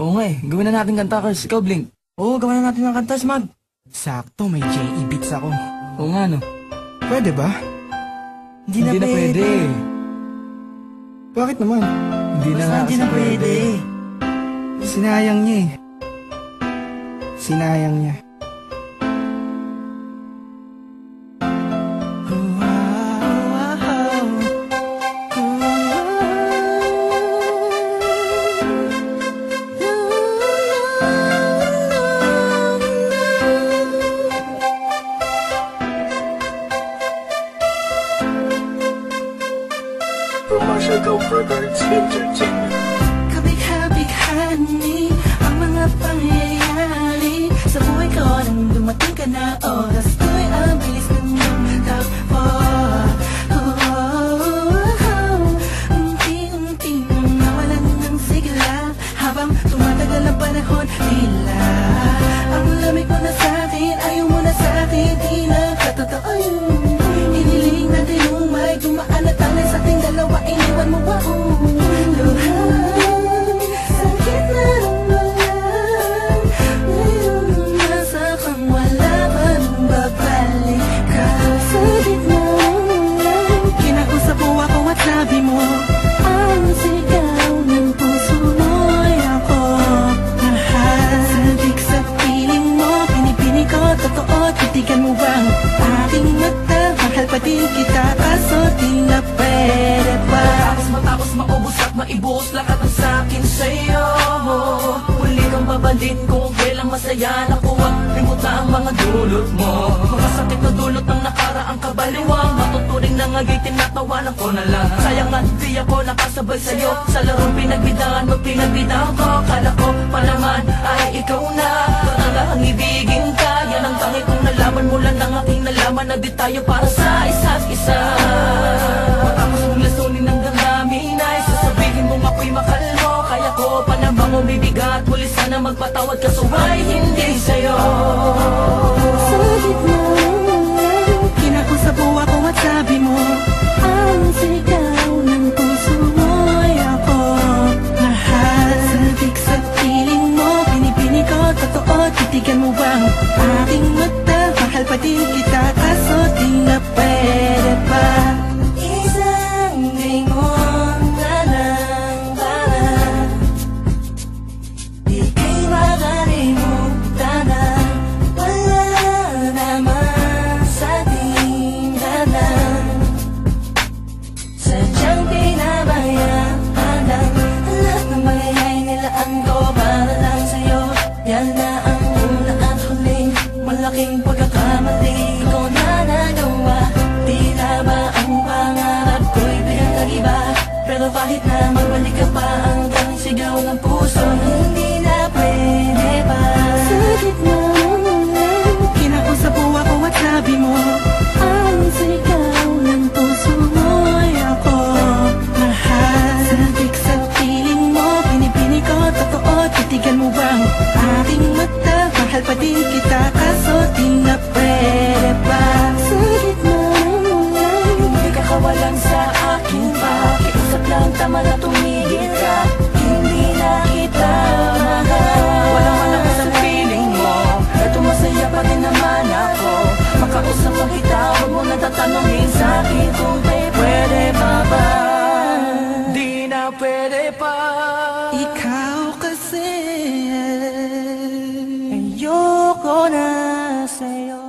Oo nga eh, gawin na natin kanta, Kars. Ikaw, Blink. Oo, gawa na natin ng kanta, Smag Sakto, may J.E. beats ako Oo nga, no? Pwede ba? Hindi, na, pwede. Bakit naman? Hindi na nga hindi na pwede. Sinayang niya eh Sinayang niya Commercial Records Entertainment. Kabigha-bighani ang mga pangyayari Sa buhay ko nang dumating ka na oras ko'y ang bilis ng takbo Oh, oh. Unti-unti nang nawalan ng sigla Habang tumatagal ang panahon Tila pa din kita Kaso di na pwede pa. Matapos matapos maubos at maibuhos lahat ng sakin sa'yo. Huli kang babalik kung kailang masaya Nakuha, limuta ang mga dulot mo. Mga sakit na dulot ng nakaraang kabaliwang Matuturing na nga'y tinatawanan ko na lang. Sayang nga di ako nakasabay sa'yo. Sa larong pinagbidahan mo pinagbidahan ko. Kala ko pa naman ay ikaw na. Ang ibigin ka. Yan ang tangi kong nalaman. Mula ng aking nalaman Na di tayo para sa magpatawad ka so ay hindi sa'yo? Sa gitna ng Kinakusap mo ako at sabi mo Ang sigaw ng puso mo'y ako. Mahal Sabik sa piling mo Pinipini ko, totoo Titigan mo bang aking mata Mahal pa din kita pagkakamali ko na nagawa. Tila ba ang pangarap ko'y biglang nagiba Pero kahit na magbalik ka pa Ang tanging sigaw ng puso say.